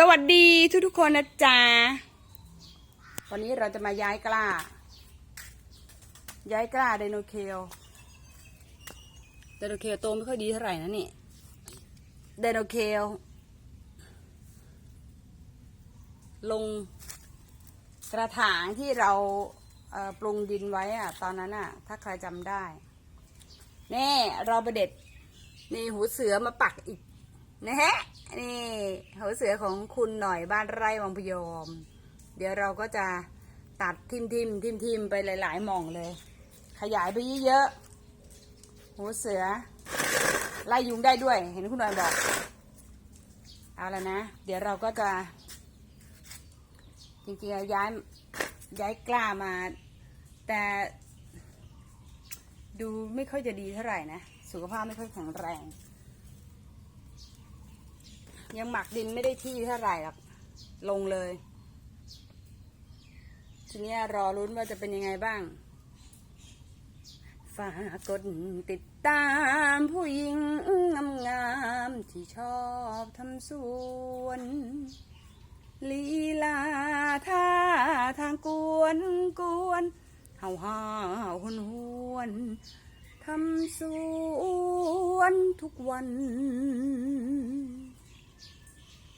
สวัสดีทุกทุกๆคนนะจ๊ะ วันนี้เราจะมาย้ายกล้า ย้ายกล้าไดโนเคลไดโนเคลโตไม่ค่อยดีเท่าไหร่นะนี่ไดโนเคลลงกระถางที่เราเอ่อปรุงดินไว้อะตอนนั้นอะถ้าใครจำได้ แน่เราไปเด็ดนี่หูเสือมาปักอีก นะฮะนี่หัวเสือของคุณหน่อยบ้านไร่วังพยอม เดี๋ยวเราก็จะตัดทิมทิมทิมทิมไปหลาย ๆ หม่องเลย ขยายไปเยอะๆหัวเสือไล่ยุงได้ด้วย เห็นคุณหน่อยบอก เอาแล้วนะ เดี๋ยวเราก็จะ จริงๆย้ายย้ายกล้ามา แต่ดูไม่ค่อยจะดีเท่าไหร่นะ สุขภาพไม่ค่อยแข็งแรง ยังหมักดินไม่ได้ที่เท่าไหร่หรอกลงเลย ทีนี้รอรุ้นว่าจะเป็นยังไงบ้าง ฝากกดติดตามผู้หญิงงามๆที่ชอบทำสวนลีลาท่าทางกวนกวนเห่าห่าหวนหวนทำสวนทุกวัน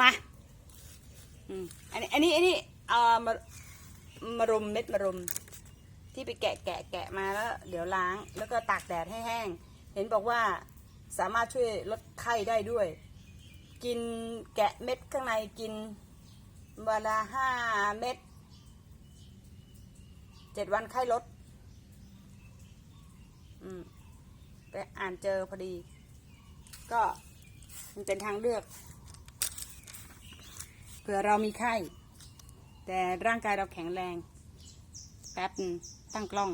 มาอันนี้อันนี้อันนี้เอามามารมเม็ดมารมที่ไปแกะแกะแกะมาแล้วเดี๋ยวล้าง แล้วก็ตากแดดให้แห้ง เห็นบอกว่าสามารถช่วยลดไข้ได้ด้วย กินแกะเม็ดข้างในกินเวละห้าเม็ดเจ็ดวันไข้ลด อืมไปอ่านเจอพอดี ก็มันเป็นทางเลือก ผื่อเรามีไข้ แต่ร่างกายเราแข็งแรง แป๊บตั้งกล้อง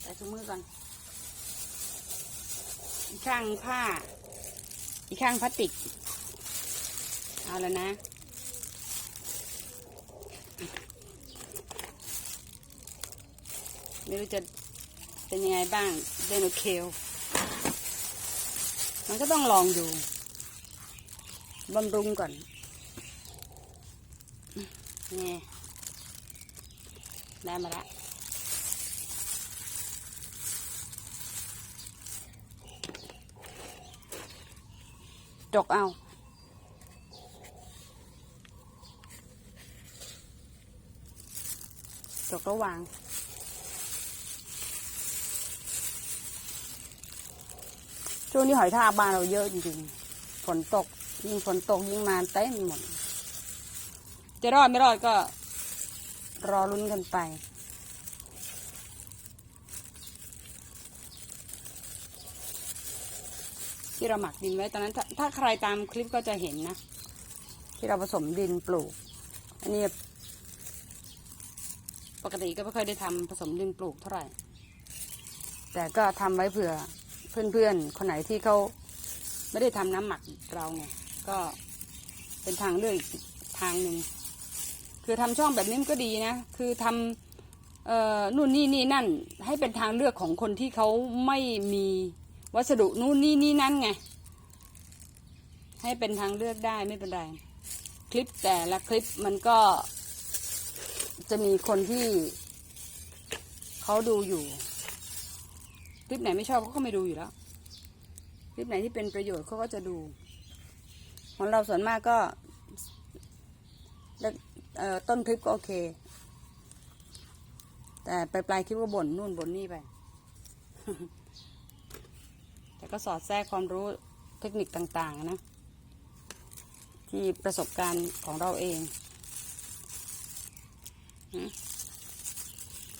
ใส่ถุงมือก่อน อีกข้างผ้า อีกข้างพลาสติก เอาแล้วนะ ไม่รู้จะเป็นยังไงบ้างเดโนเคลมันก็ต้องลองดู บำรุงก่อน นี่ ได้มาละจกเอาจกระวางช่วงนี้หอยทากบ้านเราเยอะจริงๆ ฝนตก ยิ่งฝนตกยิ่งมาเต็มหมด จะรอดไม่รอดก็ รอลุ้นกันไปที่เราหมักดินไว้ตอนนั้นถ้าถ้าใครตามคลิปก็จะเห็นนะ ที่เราผสมดินปลูก อันนี้ ปกติก็ไม่เคยได้ทำผสมดินปลูกเท่าไหร่ แต่ก็ทำไว้เผื่อเพื่อนๆ คนไหนที่เขาไม่ได้ทำน้ำหมักเราไง ก็เป็นทางเลือกอีกทางหนึ่งคือทำช่องแบบนี้มันก็ดีนะ คือทำเอ่อนู่นนี่นี่นั่น ให้เป็นทางเลือกของคนที่เขาไม่มีวัสดุนู่นนี่นี่นั่นไง ให้เป็นทางเลือกได้ไม่เป็นไร คลิปแต่ละคลิปมันก็ จะมีคนที่เขาดูอยู่ คลิปไหนไม่ชอบเขาก็ไม่ดูอยู่แล้ว คลิปไหนที่เป็นประโยชน์เขาก็จะดู ของเราส่วนมากก็ต้นคลิปก็โอเค แต่ปลายปลายคลิปก็บ่นนู่นบ่นนี่ไป แต่ก็สอดแทรกความรู้เทคนิคต่าง ๆ นะ ที่ประสบการณ์ของเราเอง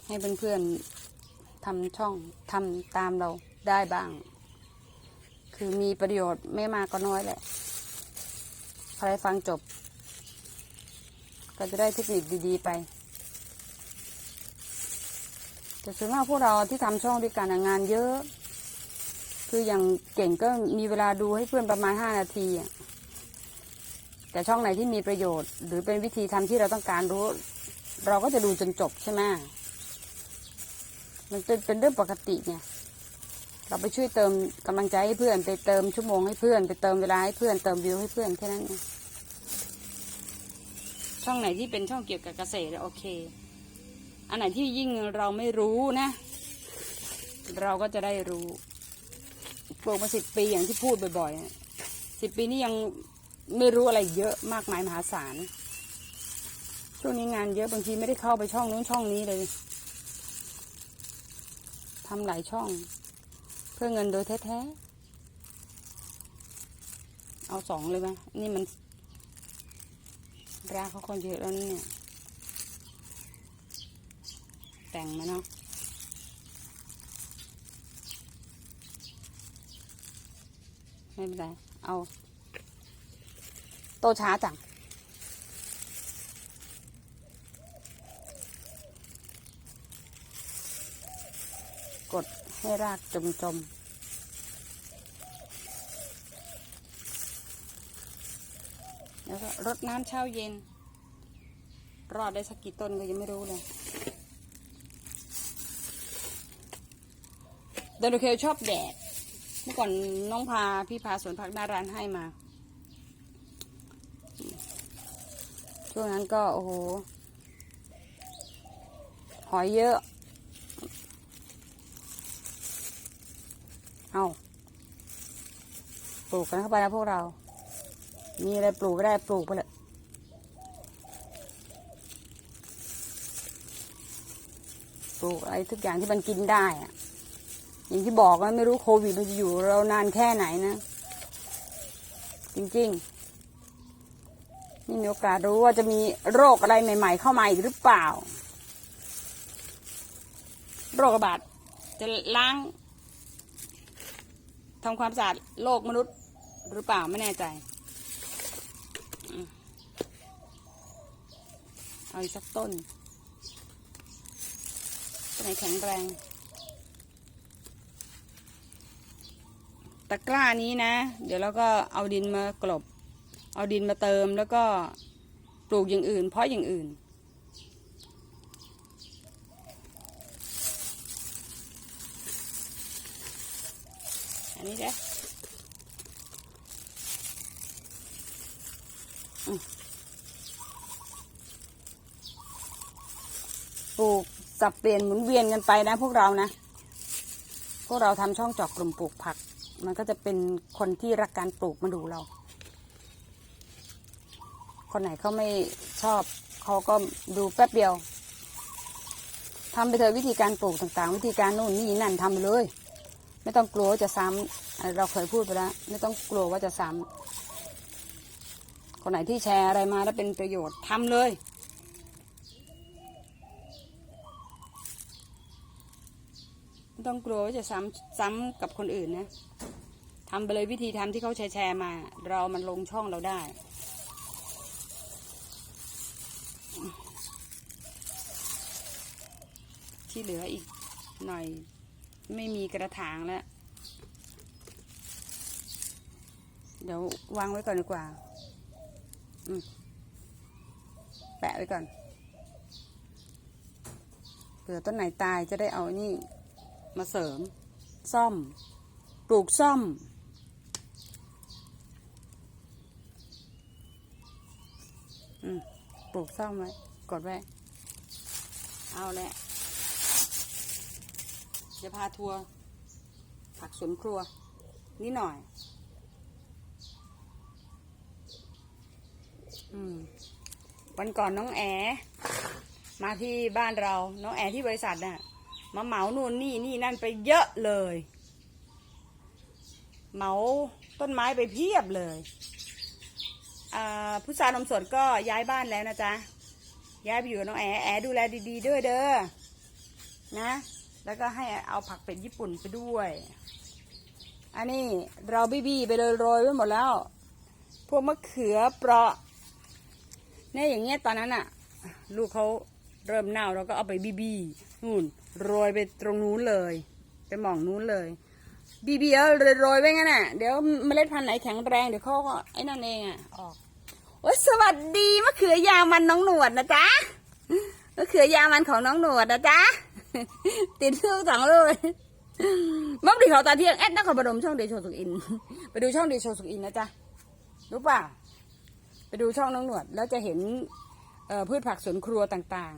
ให้เพื่อนๆทำช่องทำตามเราได้บ้าง คือมีประโยชน์ไม่มากก็น้อยแหละ ใครฟังจบ ก็จะได้เทคนิคดีๆไป แต่ส่วนมากพวกเราที่ทำช่องด้วยกันงานเยอะ คืออย่างเก่งก็มีเวลาดูให้เพื่อนประมาณห้านาทีแต่ช่องไหนที่มีประโยชน์ หรือเป็นวิธีทำที่เราต้องการรู้ เราก็จะดูจนจบใช่ไหมมันเป็นเป็นเรื่องปกติเนี่ย เราไปช่วยเติมกำลังใจให้เพื่อน ไปเติมชั่วโมงให้เพื่อน ไปเติมเวลาให้เพื่อนเติมวิวให้เพื่อนแค่นั้นช่องไหนที่เป็นช่องเกี่ยวกับเกษตรโอเค อันไหนที่ยิ่งเราไม่รู้นะ เราก็จะได้รู้ปลูกมาสิบปีอย่างที่พูดบ่อยๆสิบปีนี้ยังไม่รู้อะไรเยอะมากมายมหาศาลช่วงนี้งานเยอะบางทีไม่ได้เข้าไปช่องนู้นช่องนี้เลยทำหลายช่อง เพื่อเงินโดยแท้ๆ เอาสองเลยไหมนี่มันราเขาคนเยอะแล้วเนี่ย แต่งไหมเนาะไม่เป็นไร เอา โตช้าจัง กด ให้รากจมจมๆแล้วก็รดน้ำเช้าเย็น รอดได้สักกี่ต้นก็ยังไม่รู้เลยโดยโดยเคชอบแดด เมื่อก่อนน้องพาพี่พาสวนผักหน้าร้านให้มา ช่วงนั้นก็ โอ้โห หอยเยอะ เอาปลูกกันเข้าไปนะพวกเรา มีอะไรปลูกก็ได้ปลูกไปเลยปลูกอะไรทุกอย่างที่มันกินได้อะอย่างที่บอกว่าไม่รู้โควิดมันจะอยู่เรานานแค่ไหนนะ จริงๆ นี่มีโอกาสรู้ว่าจะมีโรคอะไรใหม่ ๆ เข้ามาอีกหรือเปล่า โรคระบาดจะล้าง ทำความสะอาดโลกมนุษย์หรือเปล่าไม่แน่ใจ เอาอีกสักต้นต้นไหนแข็งแรง ตะกร้านี้นะ เดี๋ยวเราก็เอาดินมากลบ เอาดินมาเติมแล้วก็ปลูกอย่างอื่น เพราะอย่างอื่น นี้เด้ปลูกสับเปลี่ยนหมุนเวียนกันไปนะ พวกเรานะ พวกเราทำช่องจอกกลุ่มปลูกผัก มันก็จะเป็นคนที่รักการปลูกมาดูเรา คนไหนเขาไม่ชอบเขาก็ดูแป๊บเดียวทำไปเถอะวิธีการปลูกต่างๆ วิธีการนู่นนี่นั่นทำไปเลย ไม่ต้องกลัวว่าจะซ้ำเราเคยพูดไปแล้ว ไม่ต้องกลัวว่าจะซ้ำคนไหนที่แชร์อะไรมาแล้วเป็นประโยชน์ทำเลย ไม่ต้องกลัวว่าจะซ้ำซ้ำกับคนอื่นนะทำไปเลยวิธีทำที่เขาแชร์แชร์มา เรามันลงช่องเราได้ที่เหลืออีกหน่อย ไม่มีกระถางแล้ว เดี๋ยววางไว้ก่อนดีกว่า อืมแปะไว้ก่อน เผื่อต้นไหนตายจะได้เอานี่ มาเสริม ซ่อม ปลูกซ่อม อืม ปลูกซ่อมไว้ กดไว้ เอาแหละ จะพาทัวร์ผักสวนครัว นิดหน่อย อืม วันก่อนน้องแอ มาที่บ้านเรา น้องแอที่บริษัทน่ะ มาเหมานู่นนี่นี่นั่นไปเยอะเลย เหมาต้นไม้ไปเพียบเลยอ่าพุทรานมสดก็ย้ายบ้านแล้วนะจ๊ะ ย้ายไปอยู่กับน้องแอ แอดูแลดี ๆ ด้วยเด้อ นะ แล้วก็ให้เอาผักเป็ดญี่ปุ่นไปด้วย อันนี้เราบี้ๆไปเลยโรยไว้หมดแล้ว พวกมะเขือเปราะเนี่ยอย่างเงี้ยตอนนั้นอะลูกเขาเริ่มเน่าเราก็เอาไปบีบีนู่นโรยไปตรงนู้นเลย ไปหมองนู้นเลย บีบีเออโรยไว้งั้นน่ะ เดี๋ยวเมล็ดพันธุ์ไหนแข็งแรงเดี๋ยวเขาก็ไอ้นั่นเองอะออกโอ้ยสวัสดีมะเขือยาวมันน้องหนวดนะจ๊ะมะเขือยาวมันของน้องหนวดนะจ๊ะ ติดลูกสองลูกเลยมัมดีเขาตาเที่ยงแอดนักขบดมช่องเดชโชสุอิน ไปดูช่องเดชโชสุอินนะจ๊ะรู้ป่ะไปดูช่องน้องหนวด แล้วจะเห็นพืชผักสวนครัวต่าง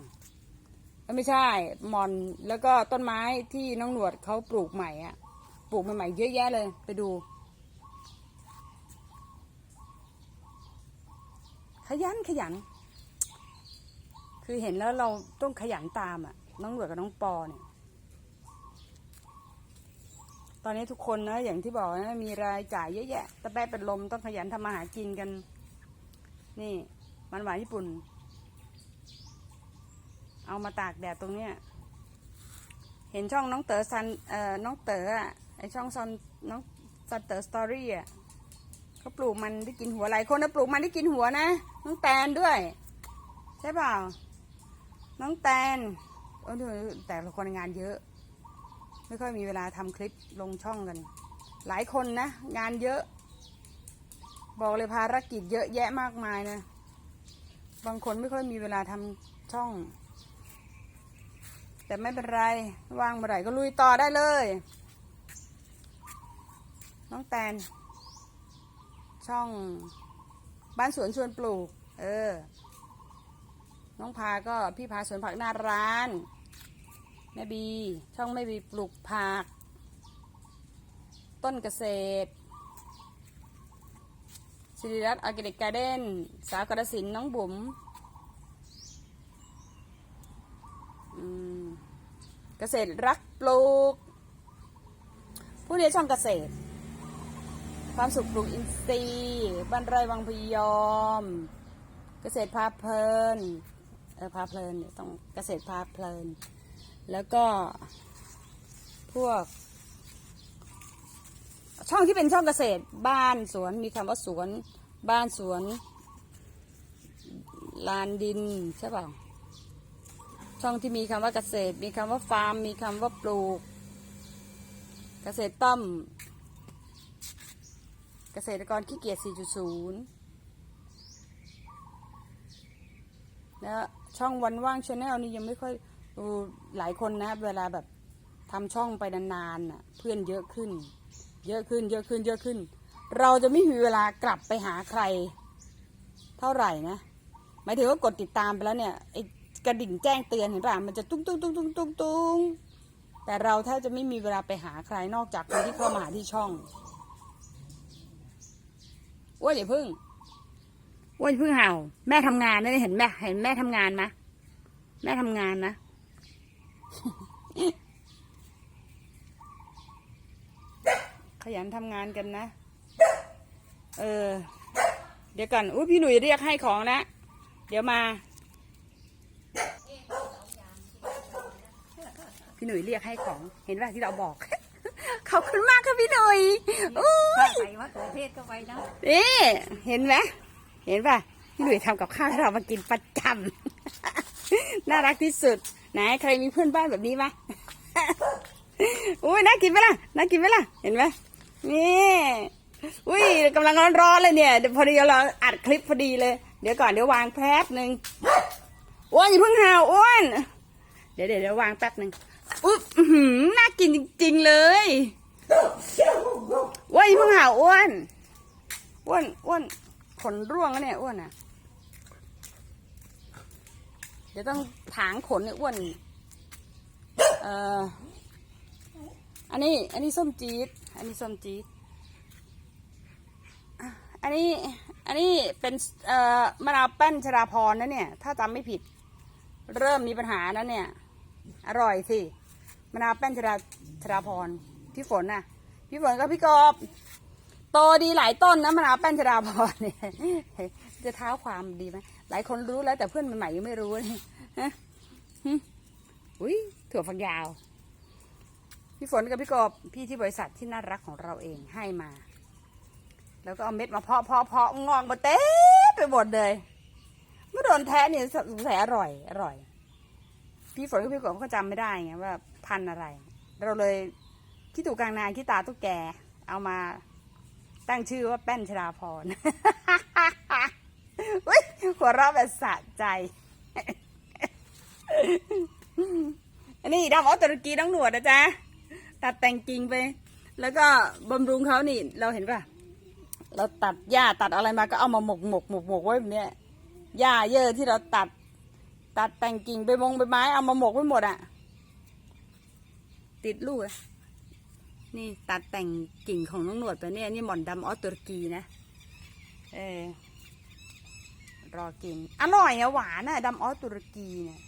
ๆเอ้ยไม่ใช่มอนแล้วก็ต้นไม้ที่น้องหนวดเขาปลูกใหม่อะปลูกใหม่ๆเยอะแยะเลย ไปดู ขยันขยัน คือเห็นแล้วเราต้องขยันตามอะ น้องหลวดกับน้องปอเนี่ย ตอนนี้ทุกคนนะ อย่างที่บอกนะมีรายจ่ายเยอะแยะตะแปะเป็นลมต้องขยันทำมาหากินกัน นี่ มันหวานญี่ปุ่น เอามาตากแดดตรงเนี้ย เห็นช่องน้องเต๋อซันเอ่อน้องเต๋ออะไอช่องซันน้องซันเต๋อสตอรี่อะเขาปลูกมันได้กินหัวหลายคนนะปลูกมันได้กินหัวนะน้องแตนด้วย ใช่เปล่า น้องแตน โอ้ยแต่ละคนงานเยอะ ไม่ค่อยมีเวลาทำคลิปลงช่องกัน หลายคนนะ งานเยอะ บอกเลยภารกิจเยอะแยะมากมายนะ บางคนไม่ค่อยมีเวลาทำช่อง แต่ไม่เป็นไรว่างเมื่อไหร่ก็ลุยต่อได้เลย น้องแตน ช่องบ้านสวนชวนปลูก เออ น้องพาก็พี่พาสวนผักหน้าร้าน ม่บี ช่องแม่บีปลูกผัก ต้นเกษตรสิริรัตน์ออร์แกนิกการ์เด้นสาวกระสินน้องบุ๋มเกษตรรักปลูก ผู้เรียนช่องเกษตร ความสุขปลูกอินทรีย์บ้านไร่วังพยอม เกษตรพาเพลินเออพาเพลินต้องเกษตรพาเพลิน แล้วก็ พวก ช่องที่เป็นช่องเกษตร บ้านสวนมีคำว่าสวน บ้านสวน ลานดินใช่เปล่าช่องที่มีคำว่าเกษตร มีคำว่าฟาร์ม มีคำว่าปลูก เกษตรต้อม เกษตรกรขี้เกียจ 4.0 แล้วช่องวันว่างชาแนลนี่ยังไม่ค่อย เออหลายคนนะเวลาแบบทำช่องไปนานๆน่ะเพื่อนเยอะขึ้น เยอะขึ้น เยอะขึ้น เยอะขึ้น เราจะไม่มีเวลากลับไปหาใคร เท่าไหร่นะหมายถึงว่ากดติดตามไปแล้วเนี่ยไอ้กระดิ่งแจ้งเตือนเห็นป่ะมันจะตุ้งตุ้งตุ้งตุ้งตุ้งตุ้งแต่เราแทบจะไม่มีเวลาไปหาใครนอกจากคนที่เข้ามาหาที่ช่องอ้วนอย่าพึ่งอ้วนอย่าพึ่งเห่า แม่ทำงานนะเห็นแม่เห็นแม่ทำงานไหมแม่ทำงานนะ ขยันทำงานกันนะ เออ เดี๋ยวก่อนอุ้ยพี่หนุ่ยเรียกให้ของแล้วเดี๋ยวมา พี่หนุ่ยเรียกให้ของ เห็นป่ะที่เราบอก ขอบคุณมากค่ะพี่หนุ่ยอุ้ยใส่มะเขือเทศเข้าไปนะนี่เห็นไหมเห็นป่ะ พี่หนุ่ยทำกับข้าวให้เรามากินประจำ น่ารักที่สุด ไหนใครมีเพื่อนบ้านแบบนี้ไหมอุ้ยน่ากินไหมล่ะน่ากินไหมล่ะ เห็นไหมนี่อุ้ยกำลังร้อนๆเลยเนี่ยเดี๋ยวพอดีเราอัดคลิปพอดีเลย เดี๋ยวก่อนเดี๋ยววางแป๊บหนึ่งอ้วนอย่าเพิ่งหาวอ้วน เดี๋ยวเดี๋ยววางแป๊บหนึ่งอุ๊บอื้อหือน่ากินจริง ๆ เลยอ้วนอย่าเพิ่งหาวอ้วน อ้วนอ้วนขนร่วงแล้วเนี่ยอ้วนอะ เดี๋ยวต้องถางขนเนี่ยอ้วนเอ่ออันนี้ อันนี้ส้มจี๊ด อันนี้ส้มจี๊ด อันนี้ อันนี้เป็นเอ่อมะนาวแป้นชราพรนะเนี่ย ถ้าจำไม่ผิด เริ่มมีปัญหาแล้วเนี่ย อร่อยสิ มะนาวแป้นชราชราพรพี่ฝนน่ะ พี่ฝนกับพี่กอบ โตดีหลายต้นนะมะนาวแป้นชราพรเนี่ยจะเท้าความดีไหมหลายคนรู้แล้วแต่เพื่อนใหม่ยังไม่รู้เลยฮะอุ้ยถั่วฝักยาว พี่ฝนกับพี่กอบพี่ที่บริษัทที่น่ารักของเราเองให้มา แล้วก็เอาเม็ดมาเพาะเพาะเพาะงอกมาเต็มไปหมดเลยเมื่อโดนแทะเนี่ยสงสัยอร่อย อร่อย พี่ฝนกับพี่กบก็จำไม่ได้ไงว่าพันอะไร เราเลยขี้ถูกกลางนาขี้ตาตุ๊กแกเอามา ตั้งชื่อว่าแป้นชราพรเฮ้ยหัวเราะแบบสะใจ อันนี้ดำออสเตรกีน้องหนวดนะจ๊ะ ตัดแต่งกิ่งไป แล้วก็บำรุงเขานี่เราเห็นป่ะ เราตัดหญ้าตัดอะไรมาก็เอามาหมกหมกหมกหมกไว้แบบนี้หญ้าเยอะที่เราตัด ตัดแต่งกิ่งไปมงใบไม้เอามาหมกไว้หมดอะ ติดลูกอะ นี่ตัดแต่งกิ่งของน้องหนวดไปเนี่ยนี่หม่อนดำออสเตรกีนะ เออรอกิน อร่อยอะหวานอะดำออสตุรกีเนี่ย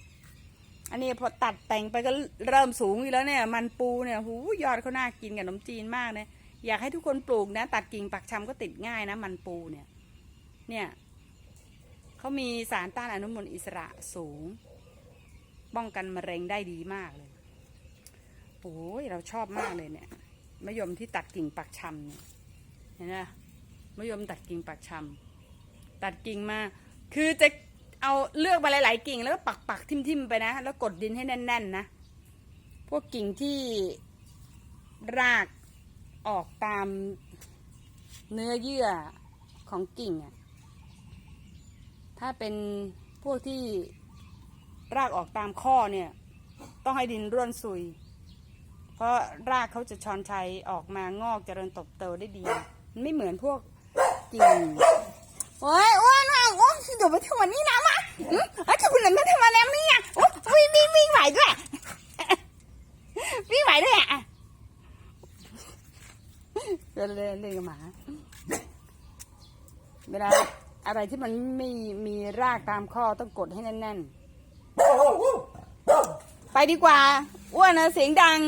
อันนี้พอตัดแต่งไปก็เริ่มสูงอยู่แล้วเนี่ย มันปูเนี่ยหูยอดเขาน่ากินกับขนมจีนมากเลยอยากให้ทุกคนปลูกนะ ตัดกิ่งปักชำก็ติดง่ายนะ มันปูเนี่ย เนี่ยเขามีสารต้านอนุมูลอิสระสูง ป้องกันมะเร็งได้ดีมากเลยโอ้ยเราชอบมากเลยเนี่ย มะยมที่ตัดกิ่งปักชำเนี่ยเห็นไหมมะยมตัดกิ่งปักชำตัดกิ่งมา คือจะเอาเลือกมาหลาย ๆ กิ่งแล้วก็ปักปักทิมทิมๆไปนะ แล้วกดดินให้แน่น ๆ นะ พวกกิ่งที่รากออกตามเนื้อเยื่อของกิ่งอะถ้าเป็นพวกที่รากออกตามข้อเนี่ย ต้องให้ดินร่วนซุย เพราะรากเขาจะชอนชัยออกมางอกเจริญเติบโตได้ดี มันไม่เหมือนพวกกิ่งโอ้ยอ้วนอะโอ้ยเดี๋ยวไปทำวันนี้นะมาอืมเอ้ยถ้าคุณเหลือไม่ทำอะไรนี่อะโอ้ยวิ่งวิ่งวิ่งไหวด้วยวิ่งไหวด้วยอะเล่นเล่นเล่นกับหมา เวลาอะไรที่มันไม่มีรากตามข้อต้องกดให้แน่นๆ ไปดีกว่าอ้วนนะเสียงดัง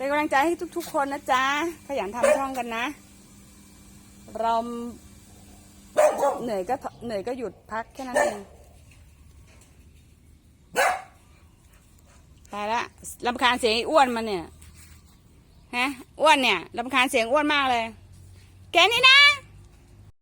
เป็นกำลังใจให้ทุก ๆ คนนะจ๊ะ ขยันทำช่องกันนะ เราเหนื่อยก็เหนื่อยก็หยุดพักแค่นั้นเองตายละลำคาญเสียงอ้อ้วนมันเนี่ย ฮะ อ้วนเนี่ยลำคาญเสียงอ้วนมากเลย แกนี่นะ